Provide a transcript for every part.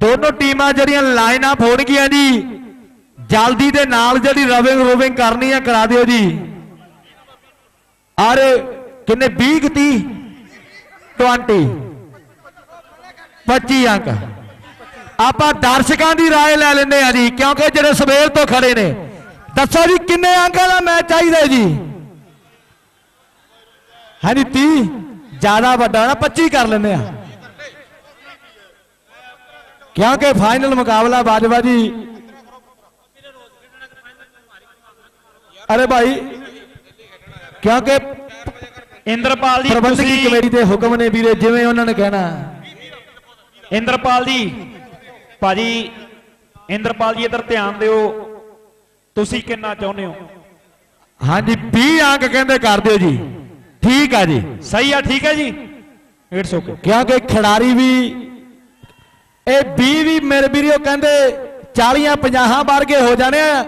ਦੋਨੋਂ ਟੀਮਾਂ ਜਿਹੜੀਆਂ ਲਾਈਨ ਅਪ ਹੋਣਗੀਆਂ ਜੀ ਜਲਦੀ ਦੇ ਨਾਲ ਜਿਹੜੀ ਰਵਿੰਗ ਰੋਵਿੰਗ ਕਰਨੀ ਆ ਕਰਾ ਦਿਓ ਜੀ ਔਰ ਕਿੰਨੇ 20 ਕਿ 30 20 25 ਅੰਕ ਆਪਾਂ ਦਰਸ਼ਕਾਂ ਦੀ رائے ਲੈ ਲੈਂਦੇ ਆ ਜੀ ਕਿਉਂਕਿ ਜਿਹੜੇ ਸਵੇਰ ਤੋਂ ਖੜੇ ਨੇ ਦੱਸੋ ਜੀ ਕਿੰਨੇ ਅੰਕਾਂ ਦਾ ਮੈਚ ਚਾਹੀਦਾ ਜੀ ਹਾਂਜੀ 30 ਜਿਆਦਾ ਵੱਡਾ ਨਾ 25 ਕਰ ਲੈਂਦੇ ਆ ਕਿਉਂਕਿ ਫਾਈਨਲ ਮੁਕਾਬਲਾ ਬਾਜਵਾ ਜੀ। ਅਰੇ ਭਾਈ ਕਿਉਂਕਿ ਇੰਦਰਪਾਲ ਜੀ ਪ੍ਰਬੰਧਕੀ ਕਮੇਟੀ ਦੇ ਹੁਕਮ ਨੇ ਵੀਰੇ ਜਿਵੇਂ ਉਹਨਾਂ ਨੇ ਕਹਿਣਾ। ਇੰਦਰਪਾਲ ਜੀ ਭਾਜੀ ਇੰਦਰਪਾਲ ਜੀ ਇੱਧਰ ਧਿਆਨ ਦਿਓ। ਤੁਸੀਂ ਕਿੰਨਾ ਚਾਹੁੰਦੇ ਹੋ? ਹਾਂਜੀ 20 ਅੰਕ ਕਹਿੰਦੇ ਕਰ ਦਿਓ ਜੀ। ਠੀਕ ਆ ਜੀ। ਸਹੀ ਆ ਠੀਕ ਹੈ ਜੀ। ਇਟਸ ਓਕੇ ਕਿਉਂਕਿ ਖਿਡਾਰੀ ਵੀ ਇਹ 20 ਵੀ ਮੇਰੇ ਵੀਰੋ ਕਹਿੰਦੇ 40 50 ਵਰਗੇ ਹੋ ਜਾਣੇ ਆ।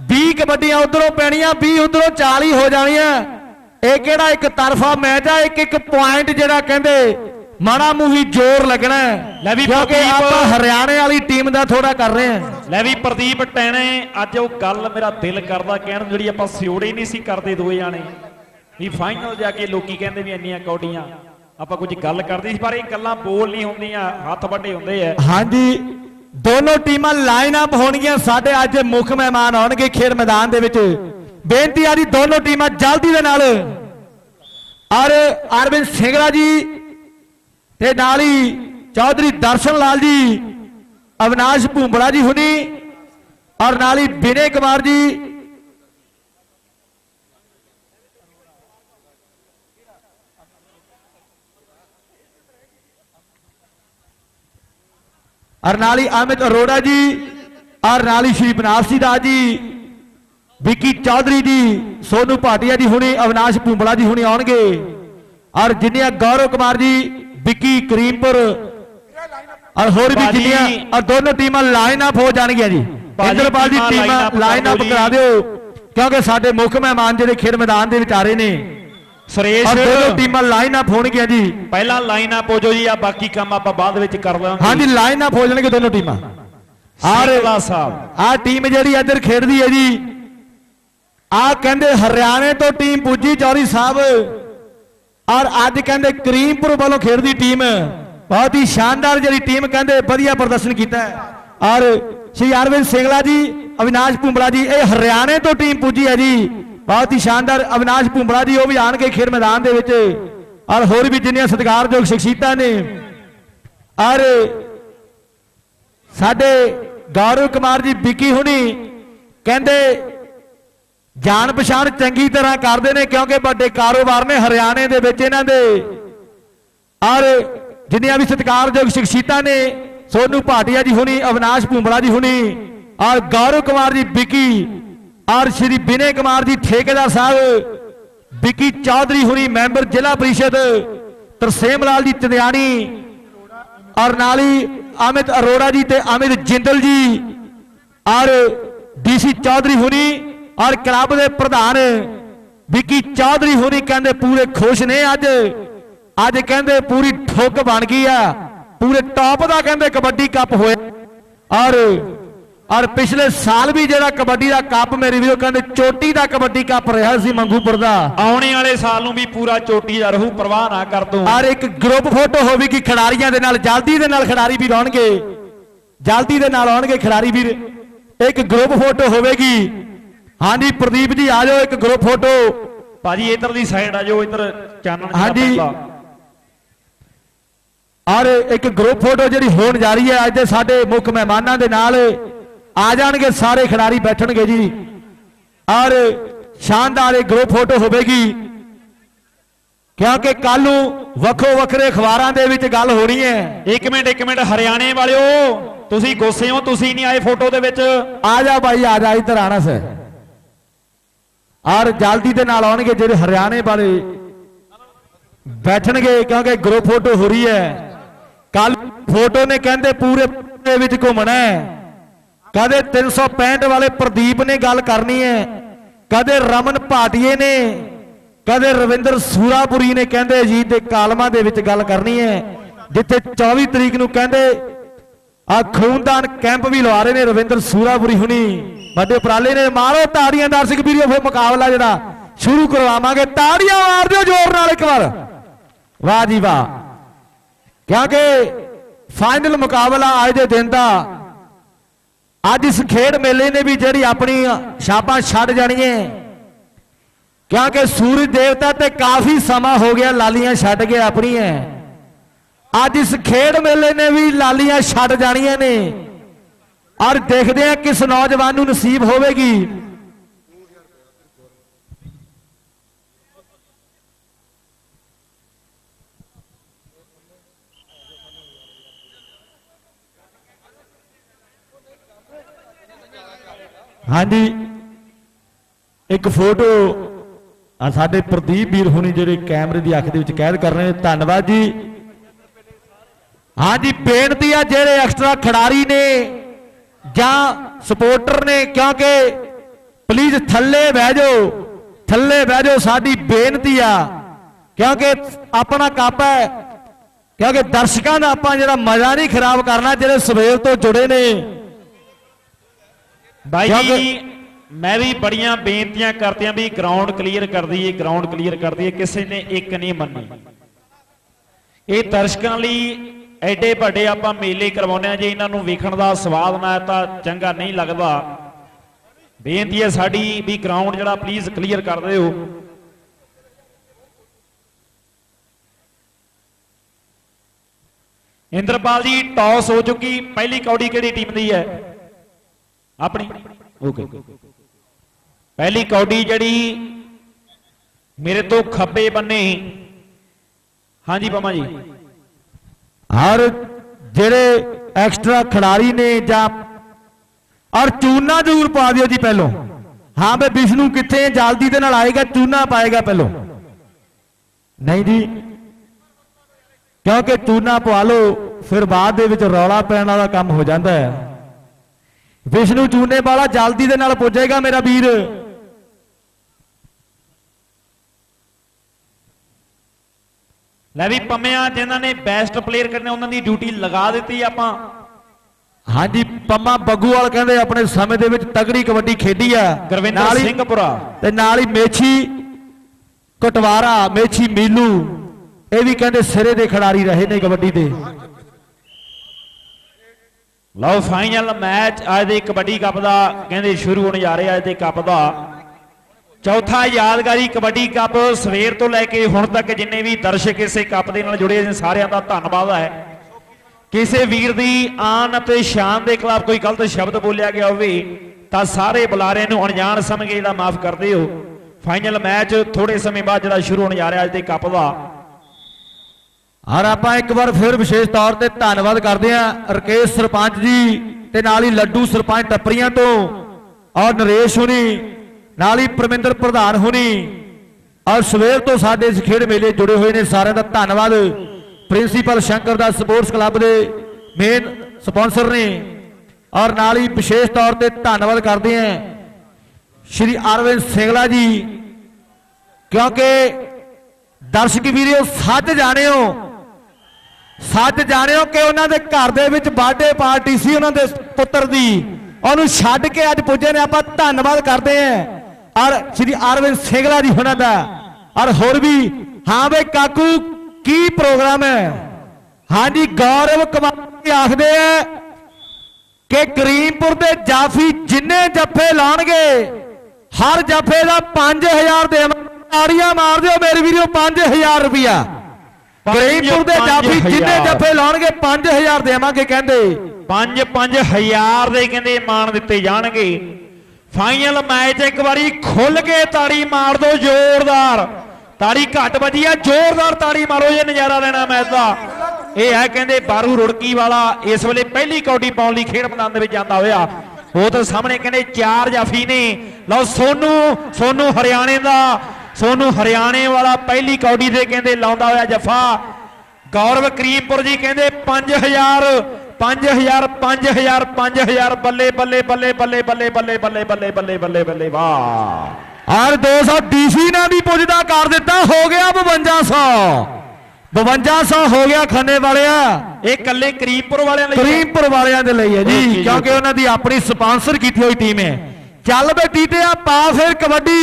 20 ਕਬੱਡੀਆਂ ਉਧਰੋਂ ਪੈਣੀਆਂ 20 ਉਧਰੋਂ 40 ਹੋ ਜਾਣੀਆਂ। ਇਹ ਕਿਹੜਾ ਇੱਕ ਤਰਫਾ ਮੈਚ ਆ? ਇੱਕ ਇੱਕ ਪੁਆਇੰਟ ਜਿਹੜਾ ਕਹਿੰਦੇ ਮਾੜਾ ਮੂਹੀ ਜ਼ੋਰ ਲੱਗਣਾ। ਲੈ ਵੀ ਪ੍ਰਦੀਪ- ਆਪਾਂ ਹਰਿਆਣੇ ਵਾਲੀ ਟੀਮ ਦਾ ਥੋੜਾ ਕਰ ਰਹੇ ਹਾਂ। ਲੈ ਵੀ ਪ੍ਰਦੀਪ ਟੈਣੇ ਅੱਜ ਉਹ ਗੱਲ ਮੇਰਾ ਦਿਲ ਕਰਦਾ ਕਹਿਣ ਨੂੰ ਜਿਹੜੀ ਆਪਾਂ ਸਿਉੜੇ ਨਹੀਂ ਸੀ ਕਰਦੇ ਦੋਏ ਜਾਣੇ। ਵੀ ਫਾਈਨਲ ਜਾ ਕੇ ਲੋਕੀ ਕਹਿੰਦੇ ਵੀ ਇੰਨੀਆਂ ਕੌਡੀਆਂ। ਆਪਾਂ ਕੁਝ ਗੱਲ ਕਰਦੇ ਸੀ, ਪਰ ਇਹ ਗੱਲਾਂ ਬੋਲ ਨਹੀਂ ਹੁੰਦੀਆਂ, ਹੱਥ ਵੱਡੇ ਹੁੰਦੇ ਐ ਹਾਂਜੀ, ਦੋਨੋਂ ਟੀਮਾਂ ਲਾਈਨ ਅਪ ਹੋਣਗੀਆਂ, ਸਾਡੇ ਅੱਜ ਮੁੱਖ ਮਹਿਮਾਨ ਆਉਣਗੇ ਖੇਡ ਮੈਦਾਨ ਦੇ ਵਿੱਚ। ਬੇਨਤੀ ਆ ਜੀ, ਦੋਨੋਂ ਟੀਮਾਂ ਜਲਦੀ ਦੇ ਨਾਲ। ਔਰ ਅਰਵਿੰਦ ਸਿੰਘਲਾ ਜੀ ਤੇ ਨਾਲ ਹੀ ਚੌਧਰੀ ਦਰਸ਼ਨ ਲਾਲ ਜੀ, ਅਵਿਨਾਸ਼ ਭੂੰਬੜਾ ਜੀ ਹੁਣੀ, ਔਰ ਨਾਲ ਹੀ ਬਿਨੇ ਕੁਮਾਰ ਜੀ ਔਰ ਨਾਲ ਹੀ ਅਮਿਤ ਅਰੋੜਾ ਜੀ ਔਰ ਨਾਲ ਹੀ ਸ਼੍ਰੀ ਬਨਾਰਸੀ ਦਾਸ ਜੀ ਵਿੱਕੀ ਚੌਧਰੀ ਜੀ ਸੋਨੂ ਭਾਟੀਆ ਜੀ ਹੁਣੀ ਅਵਿਨਾਸ਼ ਭੁੰਬਲਾ ਜੀ ਹੁਣੀ ਆਉਣਗੇ। ਔਰ ਜਿੰਨੀਆਂ ਗੌਰਵ ਕੁਮਾਰ ਜੀ ਵਿੱਕੀ ਕਰੀਮਪੁਰ ਔਰ ਹੋਰ ਵੀ ਜਿੰਨੀਆਂ ਔਰ ਦੋਨੋਂ ਟੀਮਾਂ ਲਾਈਨ ਅਪ ਹੋ ਜਾਣਗੀਆਂ ਜੀ। ਇੰਦਰਪਾਲ ਦੀ ਟੀਮਾਂ ਲਾਈਨ ਅਪ ਕਰ ਦਿਓ ਕਰਾ ਦਿਓ ਕਿਉਂਕਿ ਸਾਡੇ ਮੁੱਖ ਮਹਿਮਾਨ ਜਿਹੜੇ ਖੇਡ ਮੈਦਾਨ ਦੇ ਵਿੱਚ ਆ ਰਹੇ ਨੇ ਸੁਰੇਸ਼। ਔਰ ਦੋਨੋਂ ਟੀਮਾਂ ਲਾਈਨ ਅਪ ਹੋਣਗੀਆਂ ਜੀ। ਪਹਿਲਾਂ ਲਾਈਨ ਅਪ ਹੋ ਜਾਓ ਜੀ ਆ ਬਾਕੀ ਕੰਮ ਆਪਾਂ ਬਾਅਦ ਵਿੱਚ ਕਰ ਲਾਂਗੇ। ਹਾਂਜੀ ਲਾਈਨ ਅਪ ਹੋ ਜਾਣਗੇ ਦੋਨੋਂ ਟੀਮਾਂ। ਸਿੰਘਲਾ ਸਾਹਿਬ। ਆ ਟੀਮ ਜਿਹੜੀ ਇੱਧਰ ਖੇਡਦੀ ਹੈ ਜੀ ਆ ਕਹਿੰਦੇ ਹਰਿਆਣੇ ਤੋਂ ਟੀਮ ਪੁੱਜੀ ਚੌਰੀ ਸਾਹਿਬ। ਔਰ ਅੱਜ ਕਹਿੰਦੇ ਕਰੀਮਪੁਰ ਵੱਲੋਂ ਖੇਡਦੀ ਟੀਮ ਬਹੁਤ ਹੀ ਸ਼ਾਨਦਾਰ ਜਿਹੜੀ ਟੀਮ ਕਹਿੰਦੇ ਵਧੀਆ ਪ੍ਰਦਰਸ਼ਨ ਕੀਤਾ ਹੈ। ਔਰ ਸ਼੍ਰੀ ਅਰਵਿੰਦ ਸਿੰਘਲਾ ਜੀ ਅਵਿਨਾਸ਼ ਭੁੰਬਲਾ ਜੀ ਇਹ ਹਰਿਆਣੇ ਤੋਂ ਟੀਮ ਪੁੱਜੀ ਹੈ ਜੀ। ਬਹੁਤ ਹੀ ਸ਼ਾਨਦਾਰ ਅਵਿਨਾਸ਼ ਭੁੰਬਲਾ ਜੀ, ਉਹ ਵੀ ਆਣਗੇ ਖੇਡ ਮੈਦਾਨ ਦੇ ਵਿੱਚ। ਔਰ ਹੋਰ ਵੀ ਜਿੰਨੀਆਂ ਸਤਿਕਾਰਯੋਗ ਸ਼ਖਸੀਅਤਾਂ ਨੇ। ਔਰ ਸਾਡੇ ਗੌਰਵ ਕੁਮਾਰ ਜੀ, ਵਿੱਕੀ ਹੁਣੀ ਕਹਿੰਦੇ, ਜਾਣ ਪਛਾਣ ਚੰਗੀ ਤਰ੍ਹਾਂ ਕਰਦੇ ਨੇ, ਕਿਉਂਕਿ ਵੱਡੇ ਕਾਰੋਬਾਰ ਨੇ ਹਰਿਆਣੇ ਦੇ ਵਿੱਚ ਇਹਨਾਂ ਦੇ। ਔਰ ਜਿੰਨੀਆਂ ਵੀ ਸਤਿਕਾਰਯੋਗ ਸ਼ਖਸੀਅਤਾਂ ਨੇ, ਸੋਨੂ ਭਾਟੀਆ ਜੀ ਹੁਣੀ, ਅਵਿਨਾਸ਼ ਭੁੰਬਲਾ ਜੀ ਹੁਣੀ, ਔਰ ਗੌਰਵ ਕੁਮਾਰ ਜੀ, ਵਿੱਕੀ ਔਰ ਸ਼੍ਰੀ ਬਿਨੇ ਕੁਮਾਰ ਜੀ ਠੇਕੇਦਾਰ ਸਾਹਿਬ, ਵਿੱਕੀ ਚੌਧਰੀ ਹੁਣੀ ਮੈਂਬਰ ਜ਼ਿਲ੍ਹਾ ਪ੍ਰੀਸ਼ਦ, ਤਰਸੇਮ ਲਾਲ ਜੀ ਤਦਿਆਣੀ, ਔਰ ਨਾਲ ਹੀ ਅਮਿਤ ਅਰੋੜਾ ਜੀ ਤੇ ਅਮਿਤ ਜਿੰਦਲ ਜੀ, ਔਰ ਡੀਸੀ ਚੌਧਰੀ ਹੁਰੀ ਔਰ ਕਲੱਬ ਦੇ ਪ੍ਰਧਾਨ ਵਿੱਕੀ ਚੌਧਰੀ ਹੋਰੀ ਕਹਿੰਦੇ ਪੂਰੇ ਖੁਸ਼ ਨੇ ਅੱਜ। ਅੱਜ ਕਹਿੰਦੇ ਪੂਰੀ ਠੁੱਕ ਬਣ ਗਈ ਆ, ਪੂਰੇ ਟੌਪ ਦਾ ਕਹਿੰਦੇ ਕਬੱਡੀ ਕੱਪ ਹੋਇਆ ਔਰ ਔਰ ਪਿਛਲੇ ਸਾਲ ਵੀ ਜਿਹੜਾ ਕਬੱਡੀ ਦਾ ਕੱਪ ਮੇਰੇ ਵੀਰੋ ਕਹਿੰਦੇ ਚੋਟੀ ਦਾ ਕਬੱਡੀ ਕੱਪ ਰਿਹਾ ਸੀ ਮੰਗੂਪੁਰ ਦਾ। ਆਉਣੇ ਵਾਲੇ ਸਾਲ ਨੂੰ ਵੀ ਪੂਰਾ ਚੋਟੀ ਦਾ ਰਹੂ ਪਰਵਾਹ ਨਾ ਕਰ ਤੂੰ। ਔਰ ਇੱਕ ਗਰੁੱਪ ਫੋਟੋ ਹੋਵੇਗੀ ਖਿਡਾਰੀਆਂ ਦੇ ਨਾਲ ਜਲਦੀ ਦੇ ਨਾਲ ਖਿਡਾਰੀ ਵੀ ਆਉਣਗੇ। ਜਲਦੀ ਦੇ ਨਾਲ ਆਉਣਗੇ ਖਿਡਾਰੀ ਵੀਰ। ਇੱਕ ਗਰੁੱਪ ਫੋਟੋ ਹੋਵੇਗੀ। ਹਾਂਜੀ ਪ੍ਰਦੀਪ ਜੀ ਆ ਜਾਓ ਇੱਕ ਗਰੁੱਪ ਫੋਟੋ ਭਾਜੀ ਇਧਰ ਦੀ ਸਾਈਡ ਆ ਜਾਓ ਇਧਰ ਚਾਨਣ ਹਾਂਜੀ। ਔਰ ਇੱਕ ਗਰੁੱਪ ਫੋਟੋ ਜਿਹੜੀ ਹੋਣ ਜਾ ਰਹੀ ਹੈ ਅੱਜ ਦੇ ਸਾਡੇ ਮੁੱਖ ਮਹਿਮਾਨਾਂ ਦੇ ਨਾਲ। ਆ ਜਾਣਗੇ ਸਾਰੇ ਖਿਡਾਰੀ ਬੈਠਣਗੇ ਜੀ। ਔਰ ਸ਼ਾਨਦਾਰ ਇਹ ਗਰੁੱਪ ਫੋਟੋ ਹੋਵੇਗੀ। ਕਿਉਂਕਿ ਕੱਲ ਨੂੰ ਵੱਖੋ ਵੱਖਰੇ ਅਖਬਾਰਾਂ ਦੇ ਵਿੱਚ ਗੱਲ ਹੋਣੀ ਹੈ। ਇੱਕ ਮਿੰਟ ਇੱਕ ਮਿੰਟ ਹਰਿਆਣੇ ਵਾਲਿਓ ਤੁਸੀਂ ਗੁੱਸੇ ਹੋ ਤੁਸੀਂ ਨਹੀਂ ਆਏ ਫੋਟੋ ਦੇ ਵਿੱਚ? ਆ ਜਾ ਭਾਈ ਆ ਜਾ ਇੱਧਰ ਆਣਾ ਸੇ ਔਰ ਜਲਦੀ ਦੇ ਨਾਲ ਆਉਣਗੇ ਜਿਹੜੇ ਹਰਿਆਣੇ ਵਾਲੇ ਬੈਠਣਗੇ ਕਿਉਂਕਿ ਗਰੁੱਪ ਫੋਟੋ ਹੋ ਰਹੀ ਹੈ। ਕੱਲ ਫੋਟੋ ਨੇ ਕਹਿੰਦੇ ਪੂਰੇ ਦੇ ਵਿੱਚ ਘੁੰਮਣਾ ਹੈ। ਕਦੇ 365 ਵਾਲੇ ਪ੍ਰਦੀਪ ਨੇ ਗੱਲ ਕਰਨੀ ਹੈ। ਕਦੇ ਰਮਨ ਭਾਟੀਏ ਨੇ, ਕਦੇ ਰਵਿੰਦਰ ਸੂਰਾਪੁਰੀ ਨੇ ਕਹਿੰਦੇ ਅਜੀਤ ਦੇ ਕਾਲਮਾਂ ਦੇ ਵਿੱਚ ਗੱਲ ਕਰਨੀ ਹੈ। ਜਿੱਥੇ 24 ਤਰੀਕ ਨੂੰ ਕਹਿੰਦੇ ਆ ਖੂਨਦਾਨ ਕੈਂਪ ਵੀ ਲਵਾ ਰਹੇ ਨੇ ਰਵਿੰਦਰ ਸੂਰਾਪੁਰੀ ਹੁਣੀ। ਵੱਡੇ ਉਪਰਾਲੇ ਨੇ, ਮਾਰੋ ਤਾੜੀਆਂ ਦਰਸ਼ਕ ਵੀਰੋ ਫਿਰ ਮੁਕਾਬਲਾ ਜਿਹੜਾ ਸ਼ੁਰੂ ਕਰਵਾਵਾਂਗੇ। ਤਾੜੀਆਂ ਮਾਰ ਦਿਓ ਜ਼ੋਰ ਨਾਲ ਇੱਕ ਵਾਰ। ਵਾਹ ਜੀ ਵਾਹ। ਕਿਉਂਕਿ ਫਾਈਨਲ ਮੁਕਾਬਲਾ ਅੱਜ ਦੇ ਦਿਨ ਦਾ ਅੱਜ ਇਸ ਖੇਡ ਮੇਲੇ ਨੇ ਵੀ ਜਿਹੜੀ ਆਪਣੀ ਛਾਪਾਂ ਛੱਡ ਜਾਣੀਆਂ ਕਿਉਂਕਿ ਸੂਰਜ ਦੇਵਤਾ ਤੇ ਕਾਫੀ ਸਮਾਂ ਹੋ ਗਿਆ ਲਾਲੀਆਂ ਛੱਡ ਕੇ ਆਪਣੀਆਂ ਅੱਜ ਇਸ ਖੇਡ ਮੇਲੇ ਨੇ ਵੀ ਲਾਲੀਆਂ ਛੱਡ ਜਾਣੀਆਂ ਨੇ। ਔਰ ਦੇਖਦੇ ਆ ਕਿਸ ਨੌਜਵਾਨ ਨੂੰ ਨਸੀਬ ਹੋਵੇਗੀ। ਹਾਂਜੀ। ਇੱਕ ਫੋਟੋ ਆ ਸਾਡੇ ਪ੍ਰਦੀਪ ਵੀਰ ਹੋਣੀ ਜਿਹੜੇ ਕੈਮਰੇ ਦੀ ਅੱਖ ਦੇ ਵਿੱਚ ਕੈਦ ਕਰ ਰਹੇ ਨੇ। ਧੰਨਵਾਦ ਜੀ। ਹਾਂਜੀ, ਬੇਨਤੀ ਆ ਜਿਹੜੇ ਐਕਸਟਰਾ ਖਿਡਾਰੀ ਨੇ ਜਾਂ ਸਪੋਰਟਰ ਨੇ, ਕਿਉਂਕਿ ਪਲੀਜ਼ ਥੱਲੇ ਬਹਿ ਜਾਓ, ਥੱਲੇ ਬਹਿ ਜਾਓ, ਸਾਡੀ ਬੇਨਤੀ ਆ। ਕਿਉਂਕਿ ਆਪਣਾ ਕੱਪ ਹੈ, ਕਿਉਂਕਿ ਦਰਸ਼ਕਾਂ ਦਾ ਆਪਾਂ ਜਿਹੜਾ ਮਜ਼ਾ ਨਹੀਂ ਖਰਾਬ ਕਰਨਾ, ਜਿਹੜੇ ਸਵੇਰ ਤੋਂ ਜੁੜੇ ਨੇ। ਬਾਈ ਜੀ ਮੈਂ ਵੀ ਬੜੀਆਂ ਬੇਨਤੀਆਂ ਕਰਤੀਆਂ ਵੀ ਗਰਾਊਂਡ ਕਲੀਅਰ ਕਰ ਦਈਏ ਗਰਾਊਂਡ ਕਲੀਅਰ ਕਰ ਦਈਏ ਕਿਸੇ ਨੇ ਇੱਕ ਨਹੀਂ ਮੰਨੀ। ਇਹ ਦਰਸ਼ਕਾਂ ਲਈ ਐਡੇ ਵੱਡੇ ਆਪਾਂ ਮੇਲੇ ਕਰਵਾਉਂਦੇ ਆ ਜੇ ਇਹਨਾਂ ਨੂੰ ਵੇਖਣ ਦਾ ਸਵਾਦ ਨਾ ਆਇਆ ਤਾਂ ਚੰਗਾ ਨਹੀਂ ਲੱਗਦਾ। ਬੇਨਤੀ ਹੈ ਸਾਡੀ ਵੀ ਗਰਾਊਂਡ ਜਿਹੜਾ ਪਲੀਜ਼ ਕਲੀਅਰ ਕਰ ਦਿਓ। ਇੰਦਰਪਾਲ ਜੀ ਟਾਸ ਹੋ ਚੁੱਕੀ ਪਹਿਲੀ ਕੌਡੀ ਕਿਹੜੀ ਟੀਮ ਦੀ ਹੈ? ਆਪਣੀ? ਓਕੇ ਪਹਿਲੀ ਕੌਡੀ ਜਿਹੜੀ ਮੇਰੇ ਤੋਂ ਖੱਬੇ ਬੰਨੇ ਹਾਂਜੀ ਪਮਾ ਜੀ। ਹਰ ਜਿਹੜੇ ਐਕਸਟਰਾ ਖਿਡਾਰੀ ਨੇ ਜਾਂ ਔਰ ਚੂਨਾ ਜ਼ਰੂਰ ਪਾ ਦਿਓ ਜੀ ਪਹਿਲੋਂ। ਹਾਂ ਬੇ ਵਿਸ਼ਨੂੰ ਕਿੱਥੇ ਜਲਦੀ ਦੇ ਨਾਲ ਆਏਗਾ, ਚੂਨਾ ਪਾਏਗਾ ਪਹਿਲੋਂ। ਨਹੀਂ ਜੀ। ਕਿਉਂਕਿ ਚੂਨਾ ਪਵਾ ਲਓ, ਫਿਰ ਬਾਅਦ ਦੇ ਵਿੱਚ ਰੌਲਾ ਪੈਣ ਵਾਲਾ ਕੰਮ ਹੋ ਜਾਂਦਾ ਹੈ। ਵਿਸ਼ਨੂੰ ਚੂਨੇ ਵਾਲਾ ਜਲਦੀ ਦੇ ਨਾਲ ਪੁੱਜੇਗਾ ਮੇਰਾ ਵੀਰ। ਲੈ ਵੀ ਪੰਮਿਆਂ ਜਿਨ੍ਹਾਂ ਨੇ ਬੈਸਟ ਪਲੇਅਰ ਕਰਨੇ ਉਹਨਾਂ ਦੀ ਡਿਊਟੀ ਲਗਾ ਦਿੱਤੀ ਆਪਾਂ। ਹਾਂਜੀ ਪੰਮਾ ਬੱਗੂਵਾਲ ਕਹਿੰਦੇ ਆਪਣੇ ਸਮੇਂ ਦੇ ਵਿੱਚ ਤਗੜੀ ਕਬੱਡੀ ਖੇਡੀ ਆ। ਗੁਰਵਿੰਦਰ ਸਿੰਘਪੁਰਾ। ਤੇ ਨਾਲ ਹੀ ਮੇਛੀ ਕਟਵਾਰਾ ਮੇਛੀ ਮੀਲੂ ਇਹ ਵੀ ਕਹਿੰਦੇ ਸਿਰੇ ਦੇ ਖਿਡਾਰੀ ਰਹੇ ਨੇ ਕਬੱਡੀ ਦੇ। ਲਓ ਫਾਈਨਲ ਮੈਚ ਅੱਜ ਦੇ ਕਬੱਡੀ ਕੱਪ ਦਾ, ਕਹਿੰਦੇ ਸ਼ੁਰੂ ਹੋਣ ਜਾ ਰਿਹਾ ਅੱਜ ਦੇ ਕੱਪ ਦਾ। ਚੌਥਾ ਯਾਦਗਾਰੀ ਕਬੱਡੀ ਕੱਪ ਸਵੇਰ ਤੋਂ ਲੈ ਕੇ ਹੁਣ ਤੱਕ ਜਿੰਨੇ ਵੀ ਦਰਸ਼ਕ ਇਸੇ ਕੱਪ ਦੇ ਨਾਲ ਜੁੜੇ ਨੇ, ਸਾਰਿਆਂ ਦਾ ਧੰਨਵਾਦ ਹੈ। ਕਿਸੇ ਵੀਰ ਦੀ ਆਨ ਅਤੇ ਸ਼ਾਨ ਦੇ ਖਿਲਾਫ ਕੋਈ ਗਲਤ ਸ਼ਬਦ ਬੋਲਿਆ ਗਿਆ ਹੋਵੇ, ਤਾਂ ਸਾਰੇ ਬੁਲਾਰਿਆਂ ਨੂੰ ਅਣਜਾਣ ਸਮਝ ਕੇ ਇਹਦਾ ਮਾਫ ਕਰਦੇ ਹੋ ਫਾਈਨਲ ਮੈਚ ਥੋੜੇ ਸਮੇਂ ਬਾਅਦ ਜਿਹੜਾ ਸ਼ੁਰੂ ਹੋਣ ਜਾ ਰਿਹਾ ਅੱਜ ਦੇ ਕੱਪ ਦਾ। ਔਰ ਆਪਾਂ ਇੱਕ ਵਾਰ ਫਿਰ ਵਿਸ਼ੇਸ਼ ਤੌਰ ਤੇ ਧੰਨਵਾਦ ਕਰਦੇ ਹਾਂ ਰਕੇਸ਼ ਸਰਪੰਚ ਜੀ ਤੇ ਨਾਲ ਹੀ ਲੱਡੂ ਸਰਪੰਚ ਟੱਪਰੀਆਂ ਤੋਂ ਔਰ ਨਰੇਸ਼ ਹੁਣੀ, ਨਾਲ ਹੀ ਪਰਮਿੰਦਰ ਪ੍ਰਧਾਨ ਹੁਣੀ। ਔਰ ਸਵੇਰ ਤੋਂ ਸਾਡੇ ਇਸ ਖੇਡ ਮੇਲੇ ਜੁੜੇ ਹੋਏ ਨੇ ਸਾਰਿਆਂ ਦਾ ਧੰਨਵਾਦ। ਪ੍ਰਿੰਸੀਪਲ ਸ਼ੰਕਰ ਦਾ ਸਪੋਰਟਸ ਕਲੱਬ ਦੇ ਮੇਨ ਸਪਾਂਸਰ ਨੇ। ਔਰ ਨਾਲ ਹੀ ਵਿਸ਼ੇਸ਼ ਤੌਰ ਤੇ ਧੰਨਵਾਦ ਕਰਦੇ ਹਾਂ ਸ਼੍ਰੀ ਅਰਵਿੰਦ ਸਿੰਗਲਾ ਜੀ। ਕਿਉਂਕਿ ਦਰਸ਼ਕ ਵੀਰਿਓ ਸੱਚ ਜਾਣਿਓ ਸੱਚ ਜਾਣਿਓ ਕਿ ਉਹਨਾਂ ਦੇ ਘਰ ਦੇ ਵਿੱਚ ਬਰਥਡੇ ਪਾਰਟੀ ਸੀ ਉਹਨਾਂ ਦੇ ਪੁੱਤਰ ਦੀ। ਉਹਨੂੰ ਛੱਡ ਕੇ ਅੱਜ ਪੁੱਜੇ ਨੇ, ਆਪਾਂ ਧੰਨਵਾਦ ਕਰਦੇ ਆਂ ਔਰ ਸ਼੍ਰੀ ਅਰਵਿੰਦ ਸਿੰਗਲਾ ਜੀ ਉਹਨਾਂ ਦਾ। ਔਰ ਹੋਰ ਵੀ, ਹਾਂ ਬਈ ਕਾਕੂ, ਕੀ ਪ੍ਰੋਗਰਾਮ ਹੈ? ਹਾਂਜੀ, ਗੌਰਵ ਕੁਮਾਰ ਆਖਦੇ ਆ ਕਿ ਕਰੀਮਪੁਰ ਦੇ ਜਾਫੀ ਜਿੰਨੇ ਜੱਫੇ ਲਾਣਗੇ, ਹਰ ਜੱਫੇ ਦਾ 5000 ਦੇ ਤਾੜੀਆਂ ਮਾਰ ਦਿਓ ਮੇਰੇ ਵੀਰੋ 5000 ਰੁਪਿਆ ਕਰੀਮਪੁਰ ਦੇ ਜਾਫੀ ਜਿੰਨੇ ਜੱਫੇ ਲਾਉਣਗੇ 5000 ਦੇਵਾਂਗੇ ਕਹਿੰਦੇ। 5-5000 ਦੇ ਕਹਿੰਦੇ ਮਾਣ ਦਿੱਤੇ ਜਾਣਗੇ। ਫਾਈਨਲ ਮੈਚ ਇੱਕ ਵਾਰੀ ਖੁੱਲ ਕੇ ਤਾੜੀ ਮਾਰ ਦਿਓ ਜ਼ੋਰਦਾਰ। ਤਾੜੀ ਘੱਟ ਵੱਜੀ ਆ ਜ਼ੋਰਦਾਰ ਤਾੜੀ ਮਾਰੋ ਜੇ ਨਜ਼ਾਰਾ ਲੈਣਾ ਮੈਚ ਦਾ। ਇਹ ਹੈ ਕਹਿੰਦੇ ਬਾਰੂ ਰੁੜਕੀ ਵਾਲਾ ਇਸ ਵੇਲੇ ਪਹਿਲੀ ਕੌਡੀ ਪਾਉਣ ਲਈ ਖੇਡ ਮੈਦਾਨ ਦੇ ਵਿੱਚ ਜਾਂਦਾ ਹੋਇਆ। ਉਹ ਤਾਂ ਸਾਹਮਣੇ ਕਹਿੰਦੇ ਚਾਰ ਜਾਫੀ ਨੇ। ਲਓ ਸੋਨੂ ਸੋਨੂ ਹਰਿਆਣੇ ਦਾ ਸੋਨੂ ਹਰਿਆਣੇ ਵਾਲਾ ਪਹਿਲੀ ਕੌਡੀ ਤੇ ਕਹਿੰਦੇ ਲਾਉਂਦਾ ਹੋਇਆ ਜਫਾ ਗੌਰਵ ਕਰੀਮਪੁਰ ਜੀ ਕਹਿੰਦੇ 5000 5000 5000 5000 ਬੱਲੇ ਬੱਲੇ ਬੱਲੇ ਬੱਲੇ ਬੱਲੇ ਬੱਲੇ ਬੱਲੇ ਬੱਲੇ ਬੱਲੇ ਬੱਲੇ ਬੱਲੇ ਵਾਹ ਔਰ 200 ਡੀਸੀ ਨੇ ਵੀ ਪੁੱਜਦਾ ਕਰ ਦਿੱਤਾ ਹੋ ਗਿਆ 5200 5200 ਹੋ ਗਿਆ ਖੰਨੇ ਵਾਲਿਆ ਇਹ ਕੱਲੇ ਕਰੀਮਪੁਰ ਵਾਲਿਆਂ ਲਈ। ਕਰੀਮਪੁਰ ਵਾਲਿਆਂ ਦੇ ਲਈ ਹੈ ਜੀ ਜੀ। ਕਿਉਂਕਿ ਉਹਨਾਂ ਦੀ ਆਪਣੀ ਸਪਾਂਸਰ ਕੀਤੀ ਹੋਈ ਟੀਮ ਹੈ ਚੱਲ ਬੇ ਟੀਟਿਆ ਪਾ ਫਿਰ ਕਬੱਡੀ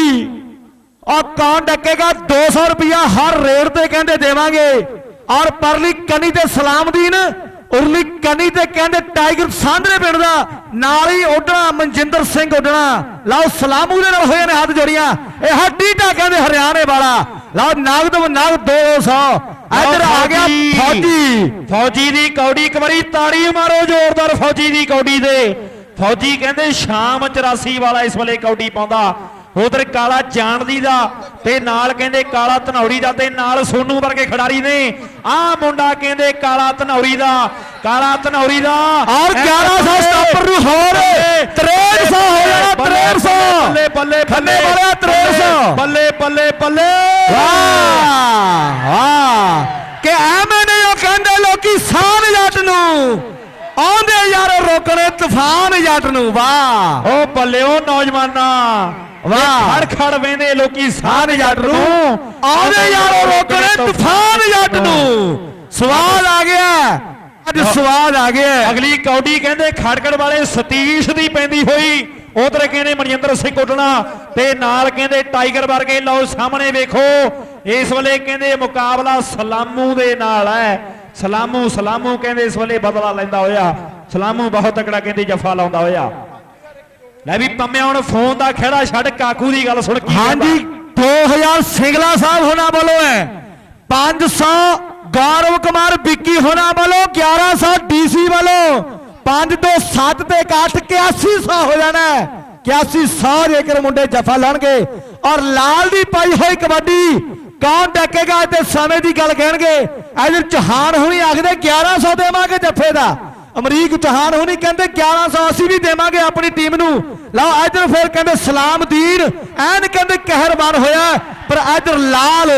ਔਰ ਕੌਣ ਡੱਕੇਗਾ? 200 ਰੁਪਿਆ ਹਰ ਰੇਡ ਤੇ ਕਹਿੰਦੇ ਦੇਵਾਂਗੇ। ਔਰ ਪਰਲੀ ਕਨੀ ਤੇ ਸਲਾਮਦੀਨ ਉਰਲੀ ਕਨੀ ਤੇ ਕਹਿੰਦੇ ਟਾਈਗਰ ਸਾਂਧਰੇ ਪਿੰਡ ਦਾ ਨਾਲ ਹੀ ਉੱਡਣਾ ਮਨਜਿੰਦਰ ਸਿੰਘ ਉੱਡਣਾ। ਲਓ ਸਲਾਮੂ ਦੇ ਨਾਲ ਹੋਏ ਨੇ ਹੱਥ ਜੋੜੀਆਂ। ਇਹ ਹੱਡੀਟਾ ਕਹਿੰਦੇ ਹਰਿਆਣੇ ਵਾਲਾ। ਲਓ ਨਗਦ ਨਗਦ 200 ਇੱਧਰ ਆ ਗਿਆ ਫੌਜੀ। ਫੌਜੀ। ਦੀ ਕੌਡੀ ਇੱਕ ਵਾਰੀ ਤਾੜੀ ਮਾਰੋ ਜ਼ੋਰਦਾਰ ਫੌਜੀ ਦੀ ਕੌਡੀ ਦੇ। ਫੌਜੀ ਕਹਿੰਦੇ ਸ਼ਾਮ 84 ਵਾਲਾ ਇਸ ਵੇਲੇ ਕੌਡੀ ਪਾਉਂਦਾ। ਉਧਰ ਕਾਲਾ ਜਾਣਦੀ ਦਾ ਤੇ ਨਾਲ ਕਹਿੰਦੇ ਕਾਲਾ ਧਨੌੜੀ ਦਾ ਤੇ ਨਾਲ ਸੋਨੂ ਵਰਗੇ ਖਿਡਾਰੀ ਨੇ। ਆਹ ਮੁੰਡਾ ਕਹਿੰਦੇ ਕਾਲਾ ਧਨੌੜੀ ਦਾ। ਕਾਲਾ ਧਨੌੜੀ ਦਾ ਔਰ 1100 ਸਟਾਪਰ ਨੂੰ ਹੋਰ 6300 ਹੋ ਜਾਣਾ 6300 ਬੱਲੇ ਬੱਲੇ ਵਾਲਿਆ 6300 ਬੱਲੇ ਬੱਲੇ ਬੱਲੇ ਵਾਹ ਵਾਹ। ਕਿ ਐਵੇਂ ਨਹੀਂ ਉਹ ਕਹਿੰਦੇ ਲੋਕੀ ਸਾਨ ਜੱਟ ਨੂੰ। ਆਉਂਦੇ ਯਾਰ ਰੋਕਣੇ ਤੂਫਾਨ ਜੱਟ ਨੂੰ। ਵਾਹ। ਓ ਬੱਲਿਓ ਨੌਜਵਾਨਾ। ਵਾਹ। ਖੜ ਖੜ ਵੇਂਦੇ ਲੋਕੀ ਸਾਨ ਜੱਟ ਨੂੰ। ਆਉਂਦੇ ਯਾਰ ਰੋਕਣੇ ਤੂਫਾਨ ਜੱਟ ਨੂੰ। ਸਵਾਦ ਆ ਗਿਆ। ਅੱਜ ਸਵਾਦ ਆ ਗਿਆ। ਅਗਲੀ ਕੌਡੀ ਕਹਿੰਦੇ ਖੜਕੜ ਵਾਲੇ ਸਤੀਸ਼ ਦੀ ਪੈਂਦੀ ਹੋਈ। ਉਧਰ ਕਹਿੰਦੇ ਮਨਜਿੰਦਰ ਸਿੰਘ ਉੱਡਣਾ ਤੇ ਨਾਲ ਕਹਿੰਦੇ ਟਾਈਗਰ ਵਰਗੇ ਲਓ ਸਾਹਮਣੇ ਵੇਖੋ। ਇਸ ਵੇਲੇ ਕਹਿੰਦੇ ਮੁਕਾਬਲਾ ਸਲਾਮੂ ਦੇ ਨਾਲ ਹੈ। ਸਲਾਮੂ ਸਲਾਮੂ ਕਹਿੰਦੇ ਇਸ ਵੇਲੇ ਬਦਲਾ ਲੈਂਦਾ ਹੋਇਆ। ਸਲਾਮੂ ਬਹੁਤ ਤਕੜਾ ਕਹਿੰਦੇ ਜਫਾ ਲਾਉਂਦਾ ਹੋਇਆ। ਲੈ ਵੀ ਪੰਮਿਆ ਹੁਣ ਫੋਨ ਦਾ ਖੇੜਾ ਛੱਡ ਕਾਕੂ ਦੀ ਗੱਲ ਸੁਣ ਕੀ ਹਾਂਜੀ 2000 ਸਿੰਗਲਾ ਸਾਹਿਬ ਹੋਣਾ ਵੱਲੋਂ ਹੈ। 500 ਗੌਰਵ ਕੁਮਾਰ ਵਿੱਕੀ ਹੋਣਾ ਵੱਲੋਂ 1100 ਡੀਸੀ ਵੱਲੋਂ 5 ਤੋਂ 7 ਤੇ 8 8100 ਹੋ ਜਾਣਾ ਹੈ। 8100 ਜੇਕਰ ਮੁੰਡੇ ਜਫਾ ਲੈਣਗੇ ਔਰ ਲਾਲ ਦੀ ਪਾਈ ਹੋਈ ਕਬੱਡੀ ਕੌਣ ਡੱਕੇਗਾ ਤੇ ਸਮੇਂ ਦੀ ਗੱਲ ਕਹਿਣਗੇ। ਇਧਰ ਚੌਹਾਨ ਹੁਣੀ ਆਖਦੇ 1100 ਦੇਵਾਂਗੇ ਜੱਫੇ ਦਾ। ਅਮਰੀਕ ਚੌਹਾਨ ਹੁਣੀ ਕਹਿੰਦੇ 1100 ਅਸੀਂ ਵੀ ਦੇਵਾਂਗੇ ਆਪਣੀ ਟੀਮ ਨੂੰ। ਲਓ ਇਧਰ ਫਿਰ ਕਹਿੰਦੇ ਸਲਾਮਦੀਨ ਐਨ ਕਹਿੰਦੇ ਕਹਿਰਬਾਨ ਹੋਇਆ, ਪਰ ਇਧਰ ਲਾਲ